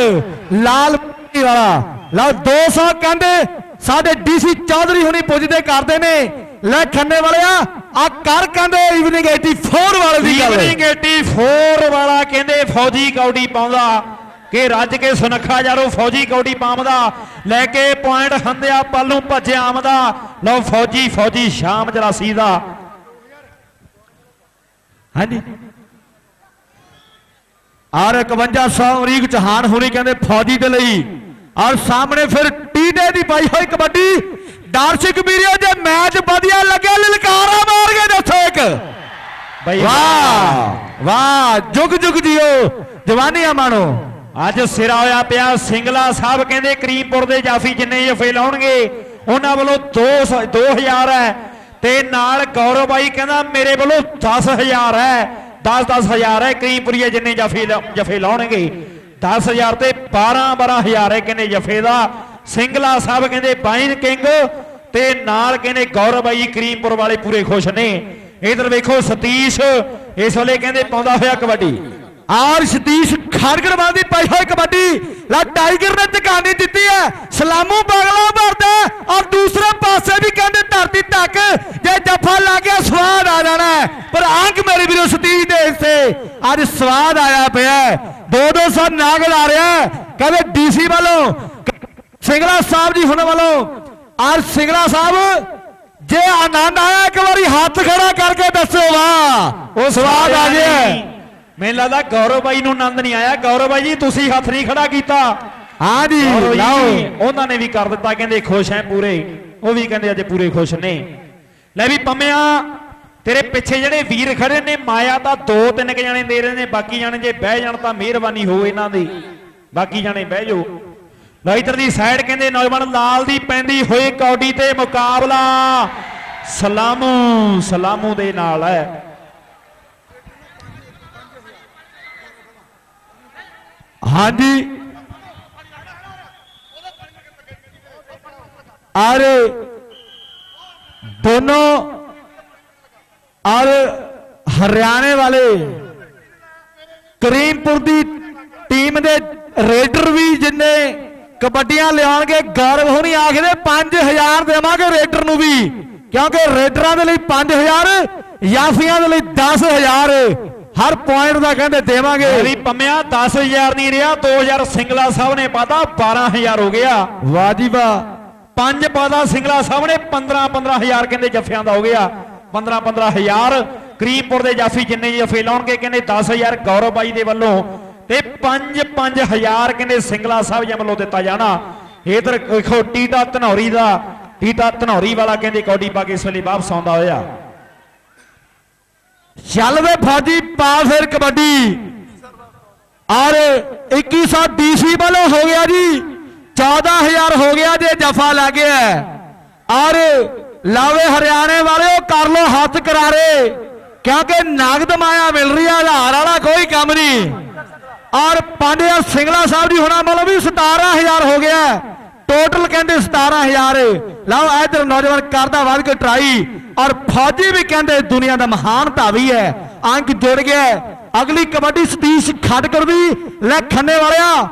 ਲਾਲ ਪੱਟੀ ਵਾਲਾ। ਲਓ 200 ਕਹਿੰਦੇ ਸਾਡੇ ਡੀਸੀ ਚੌਧਰੀ ਹੁਣੀ ਪੁੱਜਦੇ ਕਰਦੇ ਨੇ। ਲੈ ਖੰਨੇ ਵਾਲਿਆ ਆ ਕਰ ਕਹਿੰਦੇ ਇਵਨਿੰਗ 84 ਵਾਲੇ ਦੀ ਗੱਲ ਈਵਨਿੰਗ 84 ਵਾਲਾ ਕਹਿੰਦੇ ਫੌਜੀ ਕੌਡੀ ਪਾਉਂਦਾ। ਕਿ ਰੱਜ ਕੇ ਸੁਨੱਖਾ ਯਾਰੋ ਫੌਜੀ ਕੌਡੀ ਪਾਉਂਦਾ ਲੈ ਕੇ ਪੁਆਇੰਟ ਹੰਦਿਆ ਪੱਲ ਨੂੰ ਭੱਜਿਆ ਆਮਦਾ ਲਓ ਫੌਜੀ ਫੌਜੀ ਸ਼ਾਮ ਜਰਾਸੀ ਦਾ। ਹਾਂਜੀ। ਔਰ 5100 ਅਮਰੀਕ ਚੌਹਾਨ ਹੁਣੀ ਕਹਿੰਦੇ ਫੌਜੀ ਦੇ ਲਈ। ਔਰ ਸਾਹਮਣੇ ਫਿਰ ਟੀਡੇ ਦੀ ਪਾਈ ਹੋਈ ਕਬੱਡੀ। ਦਰਸ਼ਕ ਵੀਰਿਓ ਜੇ ਮੈਚ ਵਧੀਆ ਲੱਗਿਆ ਲਲਕਾਰਾ ਮਾਰ ਕੇ ਦੱਸੋ ਇੱਕ। ਬਈ ਵਾਹ। ਵਾਹ ਜੁਗ ਜੁਗ ਜਿਓ ਜਵਾਨੀਆਂ ਮਾਣੋ। ਅੱਜ ਸਿਰਾ ਹੋਇਆ ਪਿਆ, ਸਿੰਗਲਾ ਸਾਹਿਬ ਕਹਿੰਦੇ ਕਰੀਮਪੁਰ ਦੇ ਜਾਫੀ ਜਿੰਨੇ ਜਫੇ ਲਾਉਣਗੇ ਉਹਨਾਂ ਵੱਲੋਂ 2 2000 ਹੈ। ਤੇ ਨਾਲ ਗੌਰਵ ਬਾਈ ਕਹਿੰਦਾ ਮੇਰੇ ਵੱਲੋਂ 10000 ਹੈ 10 10000 ਹੈ ਕਰੀਮਪੁਰੀਏ ਜਿੰਨੇ ਜਫੇ ਜਫੇ ਲਾਉਣਗੇ। 10000 ਤੇ 12 12000 ਹੈ ਕਹਿੰਦੇ ਜਫੇ ਦਾ। ਸਿੰਗਲਾ ਸਾਹਿਬ ਕਹਿੰਦੇ ਬਾਈਨ ਕਿੰਗ, ਤੇ ਨਾਲ ਕਹਿੰਦੇ ਗੌਰਵ ਬਾਈ ਕਰੀਮਪੁਰ ਵਾਲੇ ਪੂਰੇ ਖੁਸ਼ ਨੇ। ਇਧਰ ਵੇਖੋ ਸਤੀਸ਼, ਇਸ ਵੇਲੇ ਕਹਿੰਦੇ ਪਾਉਂਦਾ ਹੋਇਆ ਕਬੱਡੀ। ਆਰ ਸਤੀਸ਼ ਖੜਗੜਵਾਲ ਦੀ ਪਾਈ ਹੋਈ ਕਬੱਡੀ। ਲਾ ਟਾਈਗਰ ਨੇ ਟਿਕਾਣੀ ਦਿੱਤੀ ਹੈ। ਸਲਾਮੂ ਬਗਲਾ ਭਰਦਾ ਔਰ ਦੂਸਰੇ ਪਾਸੇ ਵੀ ਕਹਿੰਦੇ ਧਰਤੀ ਤੱਕ ਜੇ ਜੱਫਾ ਲੱਗ ਗਿਆ ਸਵਾਦ ਆ ਜਾਣਾ ਪਰ ਅੰਕ ਮੇਰੇ ਵੀਰੋ ਸਤੀਸ਼ ਦੇ ਹਿੱਸੇ ਅੱਜ ਸਵਾਦ ਆਇਆ ਪਿਆ ਦੋ ਦੋ ਸੌ ਨਾਗ ਲਾ ਰਿਹਾ ਹੈ। ਕਹਿੰਦੇ ਡੀਸੀ ਵੱਲੋਂ, ਸਿੰਗਲਾ ਸਾਹਿਬ ਜੀ ਹੁਣ ਵੱਲੋਂ। ਔਰ ਸਿੰਗਲਾ ਸਾਹਿਬ, ਜੇ ਆਨੰਦ ਆਇਆ, ਇੱਕ ਵਾਰੀ ਹੱਥ ਖੜਾ ਕਰਕੇ ਦੱਸੋ ਵਾਹ। ਉਹ ਸਵਾਦ ਆ ਗਿਆ ਮੈਨੂੰ ਲੱਗਦਾ ਗੌਰਵ ਬਾਈ ਨੂੰ ਆਨੰਦ ਨਹੀਂ ਆਇਆ। ਗੌਰਵ ਬਾਈ ਜੀ ਤੁਸੀਂ ਹੱਥ ਨਹੀਂ ਖੜਾ ਕੀਤਾ। ਹਾਂ ਜੀ ਲਓ। ਉਹਨਾਂ ਨੇ ਵੀ ਕਰ ਦਿੱਤਾ ਕਹਿੰਦੇ ਖੁਸ਼ ਐ ਪੂਰੇ। ਉਹ ਵੀ ਕਹਿੰਦੇ ਅੱਜ ਪੂਰੇ ਖੁਸ਼ ਨੇ। ਲੈ ਵੀ ਪੰਮਿਆ ਤੇਰੇ ਪਿੱਛੇ ਜਿਹੜੇ ਵੀਰ ਖੜੇ ਨੇ ਮਾਇਆ ਤਾਂ ਦੋ ਤਿੰਨ ਕੁ ਜਾਣੇ ਦੇ ਰਹੇ ਨੇ ਬਾਕੀ ਜਾਣੇ ਜੇ ਬਹਿ ਜਾਣ ਤਾਂ ਮਿਹਰਬਾਨੀ ਹੋ ਇਹਨਾਂ ਦੀ। ਬਾਕੀ ਜਾਣੇ ਬਹਿ ਜਾਓ। ਇਧਰ ਦੀ ਸਾਈਡ ਕਹਿੰਦੇ ਨੌਜਵਾਨ ਲਾਲ ਦੀ ਪੈਂਦੀ ਹੋਈ ਕੌਡੀ ਤੇ ਮੁਕਾਬਲਾ। ਸਲਾਮੂ ਸਲਾਮੂ ਦੇ ਨਾਲ ਹੈ। ਹਾਂਜੀ। ਔਰ ਦੋਨੋਂ ਔਰ ਹਰਿਆਣੇ ਵਾਲੇ ਕਰੀਮਪੁਰ ਦੀ ਟੀਮ ਦੇ ਰੇਡਰ ਵੀ ਜਿੰਨੇ ਕਬੱਡੀਆਂ ਲਿਆਉਣਗੇ, ਗੌਰਵ ਹੋਣੀ ਆਖਦੇ 5000 ਦੇਵਾਂਗੇ ਰੇਡਰ ਨੂੰ ਵੀ। ਕਿਉਂਕਿ ਰੇਡਰਾਂ ਦੇ ਲਈ 5000 ਯਾਫੀਆਂ ਦੇ ਲਈ 10000 ਹਰ ਪੁਆਇੰਟ ਦਾ ਕਹਿੰਦੇ ਦੇਵਾਂਗੇ। ਵੀ ਪੰਮਿਆ 10000 ਨਹੀਂ ਰਿਹਾ 2000 ਸਿੰਗਲਾ ਸਾਹਿਬ ਨੇ ਪਾਤਾ 12000 ਹੋ ਗਿਆ। ਵਾਹ ਜੀ ਵਾਹ। ਪੰਜ ਪਾਦਾ ਸਿੰਗਲਾ ਸਾਹਿਬ ਨੇ 15 15000 ਕਹਿੰਦੇ ਜੱਫਿਆਂ ਦਾ ਹੋ ਗਿਆ। 15 15000 ਕਰੀਮਪੁਰ ਦੇ ਜਾਫੀ ਜਿੰਨੇ ਜੱਫੇ ਲਾਉਣਗੇ ਕਹਿੰਦੇ 10000 ਗੌਰਵ ਬਾਈ ਦੇ ਵੱਲੋਂ। ਤੇ 5 5000 ਕਹਿੰਦੇ ਸਿੰਗਲਾ ਸਾਹਿਬ ਜੀ ਵੱਲੋਂ ਦਿੱਤਾ ਜਾਣਾ। ਇਧਰ ਵੇਖੋ ਟੀਟਾ ਧਨੌਰੀ ਦਾ ਟੀਟਾ ਧਨੌਰੀ ਵਾਲਾ ਕਹਿੰਦੇ ਕੌਡੀ ਪਾ ਕੇ ਇਸ ਵੇਲੇ ਵਾਪਸ ਆਉਂਦਾ ਹੋਇਆ। ਚੱਲ ਵੇ ਫੌਜੀ ਪਾ ਫਿਰ ਕਬੱਡੀ। ਔਰ 2100 ਡੀਸੀ ਵੱਲੋਂ ਹੋ ਗਿਆ ਜੀ 14000 ਹੋ ਗਿਆ ਜੇ ਜਫਾ ਲੱਗ ਗਿਆ ਔਰ ਲਾਵੇ ਹਰਿਆਣੇ ਵਾਲਿਓ ਕਰ ਲੋ ਹੱਥ ਕਰਾਰੇ, ਕਿਉਂਕਿ ਨਗਦ ਮਾਇਆ ਮਿਲ ਰਹੀ ਆ ਹਜ਼ਾਰ ਵਾਲਾ ਕੋਈ ਕੰਮ ਨਹੀਂ। ਔਰ ਪਾਂਡਿਆ ਸਿੰਗਲਾ ਸਾਹਿਬ ਜੀ ਹੁਣਾਂ ਵੱਲੋਂ ਵੀ 17000 ਹੋ ਗਿਆ ਟੋਟਲ ਕਹਿੰਦੇ 17000 ਲਓ ਇਧਰ ਨੌਜਵਾਨ ਕਰਦਾ ਵੱਧ ਕੇ ਟਰਾਈ ਔਰ ਫੌਜੀ ਵੀ ਕਹਿੰਦੇ ਦੁਨੀਆ ਦਾ ਮਹਾਨ ਧਾਵੀ ਹੈ। ਅੰਕ ਜੁੜ ਗਿਆ ਅਗਲੀ ਕਬੱਡੀ ਸਤੀਸ਼ ਖਟਕੜ ਦੀ ਲੈ ਖੰਨੇ ਵਾਲਿਆ।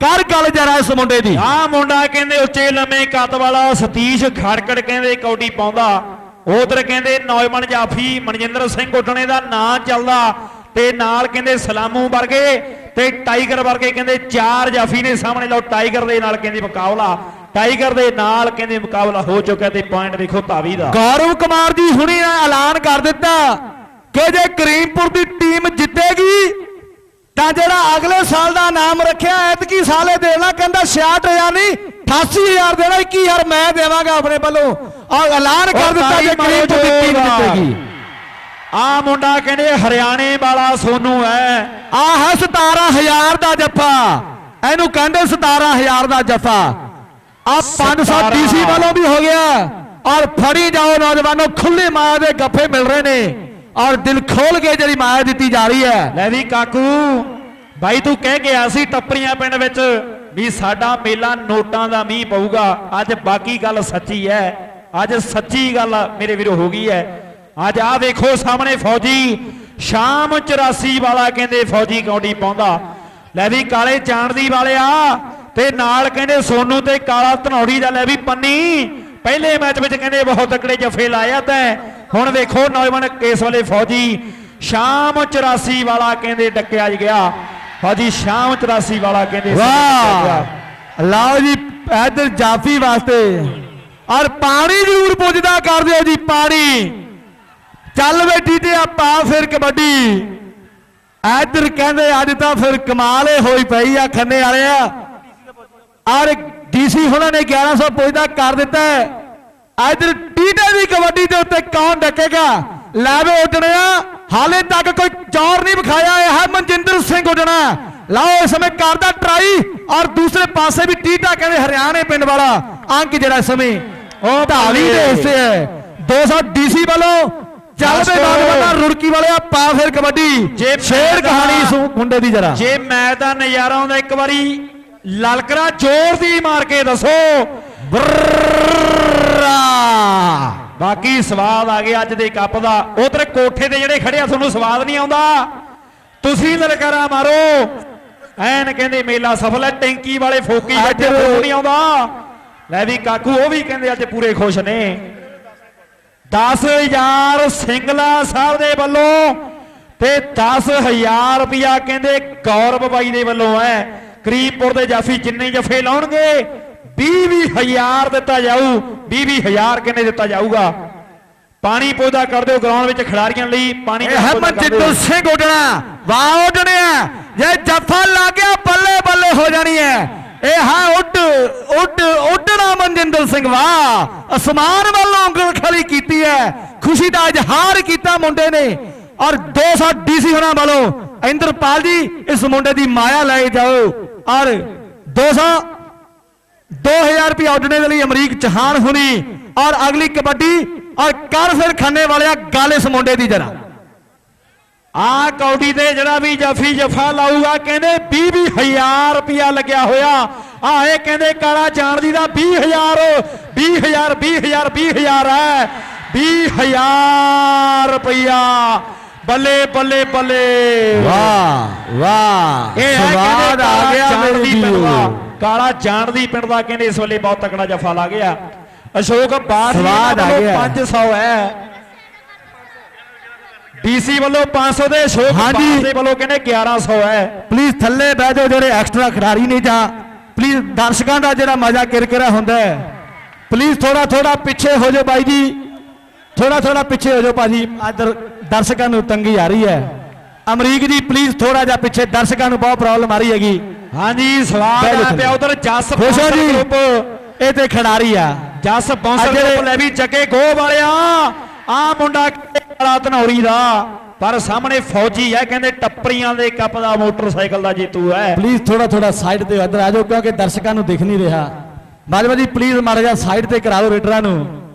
ਕਰ ਗੱਲ ਜਰਾ ਇਸ ਮੁੰਡੇ ਦੀ। ਆ ਮੁੰਡਾ ਕਹਿੰਦੇ ਉੱਚੇ ਲੰਮੇ ਕੱਦ ਵਾਲਾ ਸਤੀਸ਼ ਖੜਕੜ ਕਹਿੰਦੇ ਕੌਡੀ ਪਾਉਂਦਾ। ਉਧਰ ਕਹਿੰਦੇ ਨੌਜਵਾਨ ਜਾਫੀ ਮਨਜਿੰਦਰ ਸਿੰਘ ਉੱਡਣੇ ਦਾ ਨਾਂ ਚੱਲਦਾ ਤੇ ਨਾਲ ਕਹਿੰਦੇ ਸਲਾਮੂ ਵਰਗੇ ਤੇ ਟਾਈਗਰ ਵਰਗੇ ਕਹਿੰਦੇ ਚਾਰ ਜਾਫੀ ਨੇ ਸਾਹਮਣੇ ਲਓ, ਟਾਈਗਰ ਦੇ ਨਾਲ ਕਹਿੰਦੇ ਮੁਕਾਬਲਾ। ਟਾਈਗਰ ਦੇ ਨਾਲ ਕਹਿੰਦੇ ਮੁਕਾਬਲਾ ਹੋ ਚੁੱਕਿਆ ਤੇ ਪੁਆਇੰਟ ਦੇਖੋ ਧਾਵੀ ਦਾ। ਗੌਰਵ ਕੁਮਾਰ ਜੀ ਹੁਣੀ ਐਲਾਨ ਕਰ ਦਿੱਤਾ ਕਿ ਜੇ ਕਰੀਮਪੁਰ ਦੀ ਟੀਮ ਜਿੱਤੇਗੀ ਤਾਂ ਜਿਹੜਾ ਅਗਲੇ ਸਾਲ ਦਾ ਨਾਮ ਰੱਖਿਆ ਐਤਕੀ ਸਾਲੇ ਦੇਣਾ ਕਹਿੰਦਾ 66000 ਨਹੀਂ 88000 ਦੇਣਾ 21000 ਮੈਂ ਦੇਵਾਂਗਾ ਆਪਣੇ ਵੱਲੋਂ। ਔਰ ਐਲਾਨ ਕਰ ਦਿੱਤਾ ਮਾਰੋ ਕਰੀਮਪੁਰ ਦੀ ਟੀਮ। ਜਿੱਤੇਗੀ। ਆ ਮੁੰਡਾ ਕਹਿੰਦੇ ਹਰਿਆਣੇ ਵਾਲਾ ਸੋਨੂ ਹੈ। ਆਹ ਹੈ 17000 ਦਾ ਜੱਫਾ। ਇਹਨੂੰ ਕਹਿੰਦੇ 17000 ਦਾ ਜੱਫਾ। ਆ 500 17 ਡੀਸੀ ਵੱਲੋਂ ਵੀ ਹੋ ਗਿਆ। ਔਰ ਫੜੀ ਜਾਓ ਨੌਜਵਾਨੋ ਖੁੱਲੇ ਮਾਇਆ ਦੇ ਗੱਫੇ ਮਿਲ ਰਹੇ ਨੇ। ਔਰ ਦਿਲ ਖੋਲ ਕੇ ਜਿਹੜੀ ਮਾਇਆ ਦਿੱਤੀ ਜਾ ਰਹੀ ਹੈ। ਲੈ ਵੀ ਕਾਕੂ ਬਾਈ ਤੂੰ ਕਹਿ ਗਿਆ ਸੀ ਟੱਪਰੀਆਂ ਪਿੰਡ ਵਿੱਚ ਵੀ ਸਾਡਾ ਮੇਲਾ ਨੋਟਾਂ ਦਾ ਮੀਂਹ ਪਊਗਾ। ਅੱਜ ਬਾਕੀ ਗੱਲ ਸੱਚੀ ਹੈ। ਅੱਜ ਸੱਚੀ ਗੱਲ ਮੇਰੇ ਵੀਰੋ ਹੋ ਗਈ ਹੈ। ਅੱਜ ਆ ਵੇਖੋ ਸਾਹਮਣੇ ਫੌਜੀ ਸ਼ਾਮ 84 ਵਾਲਾ ਕਹਿੰਦੇ ਫੌਜੀ ਕੌਡੀ ਪਾਉਂਦਾ। ਲੈ ਵੀ ਕਾਲੇ ਚਾਂਦਦੀ ਵਾਲਿਆ ਤੇ ਨਾਲ ਕਹਿੰਦੇ ਸੋਨੂ ਤੇ ਕਾਲਾ ਧਨੌੜੀ ਦਾ ਲੈ ਵੀ ਪੰਨੀ। ਪਹਿਲੇ ਮੈਚ ਵਿੱਚ ਕਹਿੰਦੇ ਬਹੁਤ ਤਕੜੇ ਜਫੇ ਲਾਇਆ ਤਾਂ। ਹੁਣ ਵੇਖੋ ਨੌਜਵਾਨ ਕੇਸ ਵਾਲੇ ਫੌਜੀ ਸ਼ਾਮ 84 ਵਾਲਾ ਕਹਿੰਦੇ ਡੱਕਿਆ ਗਿਆ। ਫੌਜੀ ਸ਼ਾਮ 84 ਵਾਲਾ ਕਹਿੰਦੇ ਵਾਹ! ਲਓ ਜੀ, ਇਧਰ ਜਾਫੀ ਵਾਸਤੇ। ਔਰ ਪਾਣੀ ਜ਼ਰੂਰ ਪੁੱਜਦਾ ਕਰ ਦਿਓ ਜੀ, ਪਾਣੀ। ਚੱਲ ਬੈਠੀ ਤੇ ਆਪਾਂ ਫਿਰ ਕਬੱਡੀ। ਇਧਰ ਕਹਿੰਦੇ ਅੱਜ ਤਾਂ ਫਿਰ ਕਮਾਲ ਹੀ ਹੋਈ ਪਈ ਆ, ਖੰਨੇ ਵਾਲਿਆ। ਔਰ ਡੀਸੀ ਹੁਣਾਂ ਨੇ 1100 ਪੁੱਜਦਾ ਕਰ ਦਿੱਤਾ ਹੈ। ਇਧਰ ਟੀਟੇ ਦੀ ਕਬੱਡੀ ਦੇ ਉੱਤੇ ਕੌਣ ਡੱਕੇਗਾ? ਲੈਵੇ ਉੱਡਣਿਆ ਹਾਲੇ ਤੱਕ ਕੋਈ ਚੌਰ ਨਹੀਂ ਵਿਖਾਇਆ ਇਹ ਹੈ। ਮਨਜਿੰਦਰ ਸਿੰਘ ਉੱਡਣਾ ਲਾਓ ਇਸ ਸਮੇਂ ਕਰਦਾ ਟਰਾਈ ਔਰ ਦੂਸਰੇ ਪਾਸੇ ਵੀ ਟੀਟਾ ਕਹਿੰਦੇ ਹਰਿਆਣੇ ਪਿੰਡ ਵਾਲਾ ਅੰਕ ਜਿਹੜਾ ਇਸ ਸਮੇਂ ਉਹ ਢਾਲੀ ਦੇ ਹਿੱਸੇ ਹੈ। 200 ਡੀਸੀ ਵੱਲੋਂ ਚੱਲ ਦੇ ਨੌਜਵਾਨਾਂ ਰੁੜਕੀ ਵਾਲਿਆ ਪਾ ਫਿਰ ਕਬੱਡੀ। ਜੇ ਮੈਂ ਕਹਾਣੀ ਤਾਂ- ਸੁ ਮੁੰਡੇ ਦੀ ਜਰਾ। ਜੇ ਮੈਚ ਦਾ ਨਜ਼ਾਰਾ ਆਉਂਦਾ ਇੱਕ ਵਾਰੀ ਲਲਕਰਾ ਜ਼ੋਰ ਦੀ ਮਾਰ ਕੇ ਦੱਸੋ। ਬਾਕੀ ਸਵਾਦ ਆ ਗਿਆ ਅੱਜ ਦੇ ਕੱਪ ਦਾ। ਉਧਰ ਕੋਠੇ ਤੇ ਜਿਹੜੇ ਖੜੇ ਆ ਤੁਹਾਨੂੰ ਸਵਾਦ ਨਹੀਂ ਆਉਂਦਾ। ਤੁਸੀਂ ਲਲਕਾਰਾ ਮਾਰੋ। ਐਨ ਕਹਿੰਦੇ ਮੇਲਾ ਸਫਲ ਹੈ ਟੈਂਕੀ ਵਾਲੇ ਫੋਕੀ ਬੈਠੇ ਤੁਹਾਨੂੰ ਨਹੀਂ ਆਉਂਦਾ। ਲੈ ਵੀ ਕਾਕੂ ਉਹ ਵੀ ਕਹਿੰਦੇ ਅੱਜ ਪੂਰੇ ਖੁਸ਼ ਨੇ। 10000 ਸਿੰਗਲਾ ਸਾਹਿਬ ਦੇ ਵੱਲੋਂ ਤੇ 10000 ਰੁਪਿਆ ਕਹਿੰਦੇ ਗੌਰਵ ਬਾਈ ਦੇ ਵੱਲੋਂ ਹੈ। ਕਰੀਮਪੁਰ ਦੇ ਜਾਫੀ ਜਿੰਨੇ ਜਫੇ ਲਾਉਣਗੇ 20-20000 ਦਿੱਤਾ ਜਾਊ 20-20000 ਕਹਿੰਦੇ ਦਿੱਤਾ ਜਾਊਗਾ? ਪਾਣੀ ਪੌਦਾ ਕਰ ਦਿਓ ਗਰਾਊਂਡ ਵਿੱਚ ਖਿਡਾਰੀਆਂ ਲਈ ਪਾਣੀ ਇਹ ਦਾ ਹੈ ਪੌਦਾ ਕਰ ਦਿਓ। ਮਨਜਿੰਦਰ ਸਿੰਘ ਉੱਡਣਾ ਵਾਹ ਉੱਡਣਿਆ ਜੇ ਜੱਫਾ ਗਿਆ ਬੱਲੇ ਬੱਲੇ ਹੋ ਜਾਣੀ ਹੈ। ਇਹ ਹੈ ਉੱਡ ਉੱਡ ਉੱਡਣਾ ਮਨਜਿੰਦਰ ਸਿੰਘ ਵਾਹ। ਅਸਮਾਨ ਵੱਲੋਂ ਉਂਗਲ ਖੜੀ ਕੀਤੀ ਹੈ। ਖੁਸ਼ੀ ਦਾ ਇਜ਼ਹਾਰ ਕੀਤਾ ਮੁੰਡੇ ਨੇ। ਔਰ 200 ਡੀਸੀ ਹੋਣਾ ਵੱਲੋਂ ਇੰਦਰਪਾਲ ਜੀ ਇਸ ਮੁੰਡੇ ਦੀ ਮਾਇਆ ਲੈ ਜਾਓ। ਔਰ 200 2000 ਰੁਪਏ ਉੱਡਣੇ ਦੇ ਲਈ ਅਮਰੀਕ ਚਹਾਨ ਹੁਣੀ ਔਰ ਅਗਲੀ ਕਬੱਡੀ ਔਰ ਕਰ ਫਿਰ ਖੰਨੇ ਵਾਲਿਆ ਗੱਲ ਇਸ ਮੁੰਡੇ ਦੀ ਜਰਾ। ਆ ਕੌਡੀ ਤੇ ਜਿਹੜਾ ਵੀ ਜਫੀ ਜਫਾ ਲਾਊਗਾ, ਕਹਿੰਦੇ 20 ਹਜ਼ਾਰ ਰੁਪਿਆ ਲੱਗਿਆ ਹੋਇਆ। ਆ ਇਹ ਕਹਿੰਦੇ ਕਾਲਾ ਜਾਣਦੀ ਦਾ 20000 20000 20000 20000 ਹੈ। 20000 ਰੁਪਿਆ ਬੱਲੇ ਬੱਲੇ ਬੱਲੇ। ਵਾਹ ਵਾਹ। ਇਹ ਹੈ ਸਵਾਦ ਆ ਗਿਆ ਮੇਰੇ ਪਿੰਡ ਦਾ। ਵੀਰੋ ਕਾਲਾ ਜਾਣਦੀ ਪਿੰਡ ਦਾ ਕਹਿੰਦੇ ਇਸ ਵੇਲੇ ਬਹੁਤ ਤਕੜਾ ਜਫਾ ਲਾ ਗਿਆ। ਅਸ਼ੋਕ ਬਾਠ ਸਵਾਦ ਆ ਗਿਆ। 500 ਹੈ। ਡੀਸੀ ਵੱਲੋਂ 500 ਦੇ ਅਸ਼ੋਕ ਹਾਂਜੀ। ਬਾਸ ਦੇ ਵੱਲੋਂ ਕਹਿੰਦੇ 1100 ਹੈ। ਪਲੀਜ਼ ਥੱਲੇ ਬਹਿ ਜਾਓ ਜਿਹੜੇ ਐਕਸਟਰਾ ਖਿਡਾਰੀ ਨਹੀਂ ਜਾਂ ਪਲੀਜ਼ ਦਰਸ਼ਕਾਂ ਦਾ ਜਿਹੜਾ ਮਜ਼ਾ ਕਿਰਕਿਰਾ ਹੁੰਦਾ ਹੈ। ਪਲੀਜ਼ ਥੋੜਾ ਥੋੜਾ ਪਿੱਛੇ ਹੋ ਜਾਓ ਬਾਈ ਜੀ। ਥੋੜਾ ਥੋੜਾ ਪਿੱਛੇ ਹੋ ਜਾਓ ਭਾਜੀ ਇੱਧਰ ਦਰਸ਼ਕਾਂ ਨੂੰ ਤੰਗੀ ਆ ਰਹੀ ਹੈ। ਅਮਰੀਕ ਜੀ ਪਲੀਜ਼ ਥੋੜਾ ਜਿਹਾ ਪਿੱਛੇ ਦਰਸ਼ਕਾਂ ਨੂੰ ਬਹੁਤ ਪ੍ਰੋਬਲਮ ਆ ਰਹੀ ਹੈਗੀ। ਹਾਂਜੀ ਸਵਾਲ ਆ। ਪਿਆ ਉਧਰ ਜਸ ਖੁਸ਼ ਜੀ? ਗਰੁੱਪ ਇਹ ਤੇ ਖਿਡਾਰੀ ਆ। ਜਸ ਜਿਹੜੇ- ਗਰੁੱਪ ਲੈ ਵੀ ਜੱਗੇ ਗੋ ਵਾਲਿਆ। ਆ ਮੁੰਡਾ ਧਨੌਰੀ ਦਾ? ਪਰ ਸਾਹਮਣੇ ਫੌਜੀ ਹੈ ਕਹਿੰਦੇ ਟੱਪਰੀਆਂ ਦੇ ਕੱਪ ਦਾ ਮੋਟਰਸਾਈਕਲ ਦਾ ਜੇਤੂ ਹੈ। ਪਲੀਜ਼ ਥੋੜਾ ਥੋੜਾ ਸਾਈਡ ਤੇ ਇੱਧਰ ਆ ਜਾਓ ਕਿਉਂਕਿ ਦਰਸ਼ਕਾਂ ਨੂੰ ਦਿਖ ਨਹੀਂ ਰਿਹਾ। ਬਾਜਵਾ ਜੀ ਪਲੀਜ਼ ਮਾੜਾ ਜਿਹਾ ਸਾਈਡ ਤੇ ਕਰਾ ਦਿਓ ਰੇਡਰਾਂ ਨੂੰ।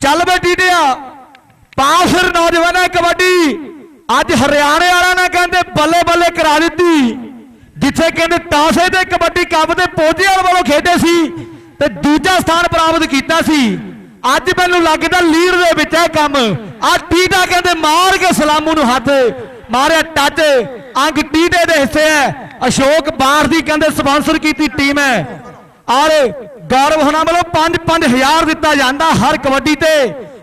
ਚੱਲ ਬੇ ਟੀਟਿਆ ਪਾ ਫਿਰ ਨੌਜਵਾਨਾਂ ਕਬੱਡੀ, ਅੱਜ ਹਰਿਆਣੇ ਵਾਲਿਆਂ ਨੇ ਕਹਿੰਦੇ ਬੱਲੇ ਬੱਲੇ ਕਰਾ ਦਿੱਤੀ। ਜਿੱਥੇ ਕਹਿੰਦੇ ਟਾਸੇ ਤੇ ਕਬੱਡੀ ਕੱਪ ਦੇ ਪੋਜੇਵਾਲ ਵੱਲੋਂ ਖੇਡੇ ਸੀ ਤੇ ਦੂਜਾ ਸਥਾਨ ਪ੍ਰਾਪਤ ਕੀਤਾ ਸੀ। ਅੱਜ ਮੈਨੂੰ ਲੱਗਦਾ ਲੀਡ ਦੇ ਵਿੱਚ ਹੈ ਕੰਮ। ਆ ਟੀਟਾ ਕਹਿੰਦੇ ਮਾਰ ਕੇ ਸਲਾਮੂ ਨੂੰ ਹੱਥ, ਮਾਰਿਆ ਟੱਚ। ਅੰਗ ਟੀਟੇ ਦੇ ਹਿੱਸੇ ਹੈ। ਅਸ਼ੋਕ ਬਾਰ ਦੀ ਕਹਿੰਦੇ ਸਪਾਂਸਰ ਕੀਤੀ ਟੀਮ ਹੈ। ਔਰ ਗੌਰਵ ਹੁਣਾਂ ਵੱਲੋਂ 5-5000 ਦਿੱਤਾ ਜਾਂਦਾ ਹਰ ਕਬੱਡੀ ਤੇ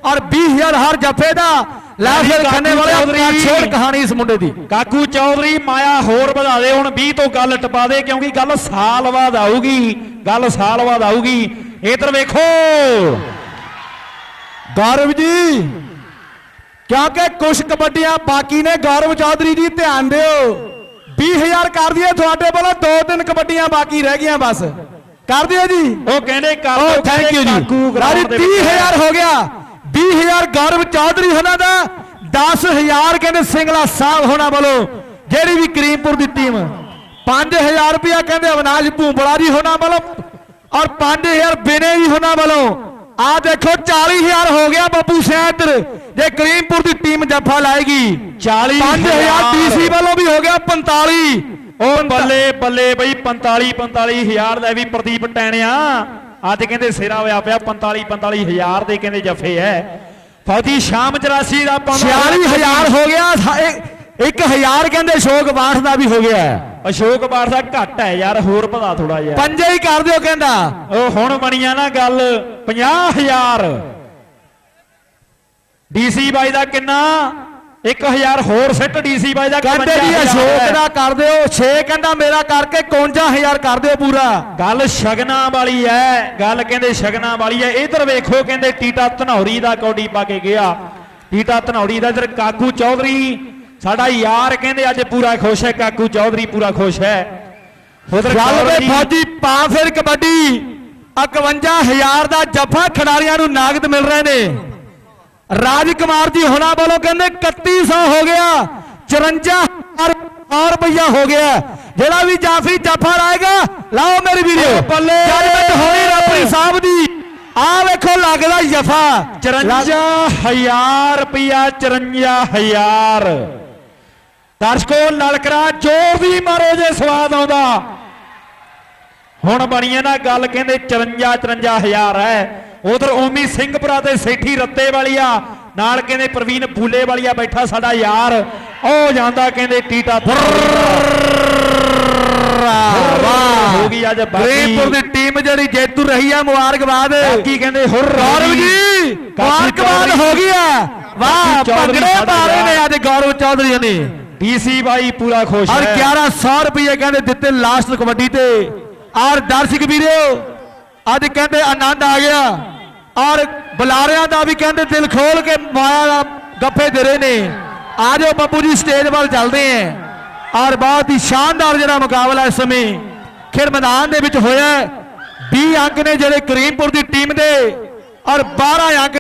ਔਰ 20000 ਹਰ ਜੱਫੇ ਦਾ ਲੈ ਫਿਰ ਖੰਨੇ ਵਾਲੇ ਚੌਧਰੀ। ਛੋੜ ਕਹਾਣੀ ਇਸ ਮੁੰਡੇ ਦੀ। ਕਾਕੂ ਚੌਧਰੀ ਮਾਇਆ ਹੋਰ ਵਧਾ ਦੇ। ਹੁਣ 20 ਤੋਂ ਗੱਲ ਟਪਾ ਦੇ ਕਿਉਂਕਿ ਗੱਲ ਸਾਲ ਬਾਅਦ ਆਊਗੀ। ਗੱਲ ਸਾਲ ਬਾਅਦ ਆਊਗੀ। ਇਧਰ ਵੇਖੋ। ਗੌਰਵ ਜੀ ਕਿਉਂਕਿ ਕੁਝ ਕਬੱਡੀਆਂ ਬਾਕੀ ਨੇ ਗੌਰਵ ਚੌਧਰੀ ਜੀ ਧਿਆਨ ਦਿਓ। 20000 ਕਰ ਦਈਏ ਤੁਹਾਡੇ ਵੱਲੋਂ ਦੋ ਤਿੰਨ ਕਬੱਡੀਆਂ ਬਾਕੀ ਰਹਿ ਗਈਆਂ ਬਸ। ਕਰ ਦਿਓ ਜੀ? ਉਹ ਕਹਿੰਦੇ ਕਰ ਦਿਓ, ਥੈਂਕ ਯੂ ਜੀ। ਰਾਜੀ ground ਦੇ ਵਿੱਚ 30000 ਹੋ ਗਿਆ। 20000 ਗੌਰਵ ਚੌਧਰੀ ਹੋਣਾ ਦਾ 10000 ਕਹਿੰਦੇ ਸਿੰਗਲਾ ਸਾਹਿਬ ਹੋਣਾ ਵੱਲੋਂ ਜਿਹੜੀ ਵੀ ਕਰੀਮਪੁਰ ਦੀ ਟੀਮ 5000 ਰੁਪਇਆ ਕਹਿੰਦੇ ਅਵਨਾਸ਼ ਭੂੰਬੜਾ ਜੀ ਹੋਣਾ ਵੱਲੋਂ ਔਰ 5000 ਬਿਨੇ ਜੀ ਹੋਣਾ ਵੱਲੋਂ। ਆ ਦੇਖੋ 40000 ਹੋ ਗਿਆ ਬੱਬੂ ਸੈਂਤਰ। ਜੇ ਕਰੀਮਪੁਰ ਦੀ ਟੀਮ ਜੱਫਾ ਲਾਏਗੀ 40 5000 ਡੀਸੀ ਵੱਲੋਂ ਵੀ ਹੋ ਗਿਆ 45 ਉਹ ਬੱਲੇ ਬੱਲੇ ਬਈ 45 45 ਹਜ਼ਾਰ ਦਾ ਵੀ ਪ੍ਰਦੀਪ ਟੈਣਿਆ। ਅੱਜ ਕਹਿੰਦੇ ਸਿਰਾ ਹੋਇਆ ਪਿਆ 45 45 ਹਜ਼ਾਰ ਦੇ ਕਹਿੰਦੇ ਜਫੇ ਐ ਫੌਜੀ ਸ਼ਾਮ 84 ਦਾ ਪਾਉਂਦਾ 46000 ਹੋ ਗਿਆ 1000 ਕਹਿੰਦੇ ਅਸ਼ੋਕ ਬਾਠ ਦਾ ਵੀ ਹੋ ਗਿਆ ਅਸ਼ੋਕ ਬਾੜ ਦਾ ਘੱਟ ਹੈ ਯਾਰ ਹੋਰ ਵਧਾ ਥੋੜਾ ਜਿਹਾ। ਪੰਜੇ ਹੀ ਕਰ ਦਿਓ ਕਹਿੰਦਾ। ਉਹ ਹੁਣ ਬਣੀਆਂ ਨਾ ਗੱਲ 50000 ਡੀਸੀ ਬਾਈ ਦਾ ਕਿੰਨਾ? 1000 ਹੋਰ ਸਿੱਟ ਡੀਸੀ ਬਾਈ ਦਾ ਕਹਿੰਦੇ ਜੀ 51,000 ਅਸ਼ੋਕ। ਦਾ ਕਰ ਦਿਓ 6 ਕਹਿੰਦਾ ਮੇਰਾ ਕਰਕੇ 51000 ਕਰ ਦਿਓ ਪੂਰਾ। ਗੱਲ ਸ਼ਗਨਾ ਵਾਲੀ ਐ ਗੱਲ ਕਹਿੰਦੇ ਸ਼ਗਨਾ ਵਾਲੀ ਐ। ਇਧਰ ਵੇਖੋ ਕਹਿੰਦੇ ਟੀਟਾ ਧਨੌਰੀ ਦਾ ਕੌਡੀ ਪਾ ਕੇ ਗਿਆ। ਟੀਟਾ ਧਨੌਰੀ ਦਾ ਇਧਰ ਕਾਕੂ ਚੌਧਰੀ ਸਾਡਾ ਯਾਰ ਕਹਿੰਦੇ ਅੱਜ ਪੂਰਾ ਖੁਸ਼ ਹੈ ਕਾਕੂ ਚੌਧਰੀ ਪੂਰਾ ਖੁਸ਼ ਹੈ ਉਧਰ ਗੱਲ ਵੇ ਫੌਜੀ ਪਾ ਫਿਰ ਕਬੱਡੀ। 51000 ਦਾ ਜੱਫਾ ਖਿਡਾਰੀਆਂ ਨੂੰ ਨਾਗਦ ਮਿਲ ਰਹੇ ਨੇ। ਰਾਜ ਕੁਮਾਰ ਜੀ ਹੁਣਾਂ ਵੱਲੋਂ ਕਹਿੰਦੇ 3100 ਹੋ ਗਿਆ 54000 ਰੁਪਇਆ ਹੋ ਗਿਆ। ਜਿਹੜਾ ਵੀ ਜਾਫੀ ਜੱਫਾ ਲਾਏਗਾ ਲਾਓ ਮੇਰੇ ਓ ਬੱਲੇ। ਜਜਮੈਂਟ ਹੋਈ ਰਾਪਰੀ ਸਾਹਿਬ ਦੀ। ਆ ਵੇਖੋ ਲੱਗਦਾ ਜਫਾ। 54000 ਰੁਪਿਆ 54000 ਦਰਸ਼ਕੋ ਲਲਕਰਾ ਜੋਰ ਦੀ ਮਾਰੋ ਜੇ ਸਵਾਦ ਆਉਂਦਾ। ਹੁਣ ਬਣੀਏ ਨਾ ਗੱਲ ਕਹਿੰਦੇ 54 54000 ਹੈ। ਉਧਰ ਓਮੀ ਸਿੰਘਪੁਰਾ ਤੇ ਸੇਠੀ ਰੱਤੇ ਵਾਲੀਆ ਨਾਲ ਕਹਿੰਦੇ ਪ੍ਰਵੀਨ ਬੂਲੇ ਵਾਲੀਆ ਬੈਠਾ ਸਾਡਾ ਯਾਰ। ਉਹ ਜਾਂਦਾ ਕਹਿੰਦੇ ਟੀਟਾ ਵਾਹ ਹੋ। ਗਈ ਅੱਜ ਬਾਕੀ। ਗ੍ਰੇਪੁਰ ਦੀ ਟੀਮ ਜਿਹੜੀ ਜੇਤੂ ਰਹੀ ਆ ਮੁਬਾਰਕਬਾਦ। ਬਾਕੀ ਕਹਿੰਦੇ ਗੌਰਵ ਜੀ ਮੁਬਾਰਕਬਾਦ ਹੋ ਗਈ ਆ। ਵਾਹ ਭੰਗੜੇ ਪਾ ਰਹੇ ਨੇ। ਅੱਜ ਗੌਰਵ ਚੌਧਰੀ ਨੇ ਡੀਸੀ ਬਾਈ ਪੂਰਾ ਖੁਸ਼ ਔਰ ਹੈ। 1100 ਰੁਪਏ ਕਹਿੰਦੇ ਦਿੱਤੇ ਲਾਸਟ ਕਬੱਡੀ ਤੇ। ਔਰ ਦਰਸ਼ਕ ਵੀਰੋ ਅੱਜ ਕਹਿੰਦੇ ਆਨੰਦ ਆ ਗਿਆ ਔਰ ਬੁਲਾਰਿਆਂ ਦਾ ਵੀ ਕਹਿੰਦੇ ਦਿਲ ਖੋਲ ਕੇ ਮਾਇਆ ਦਾ ਗੱਫੇ ਦੇ ਰਹੇ ਨੇ, ਆ ਜਾਓ ਬੱਬੂ ਜੀ ਸਟੇਜ ਵੱਲ ਚੱਲਦੇ ਆਂ ਔਰ ਬਹੁਤ ਹੀ ਸ਼ਾਨਦਾਰ ਜਿਹੜਾ ਮੁਕਾਬਲਾ ਇਸ ਸਮੇਂ ਖੇਡ ਮੈਦਾਨ ਦੇ ਵਿੱਚ ਹੋਇਆ ਹੈ। 20 ਅੰਕ ਨੇ ਜਿਹੜੇ ਕਰੀਮਪੁਰ ਦੀ ਟੀਮ ਦੇ ਔਰ 12 ਅੰਕ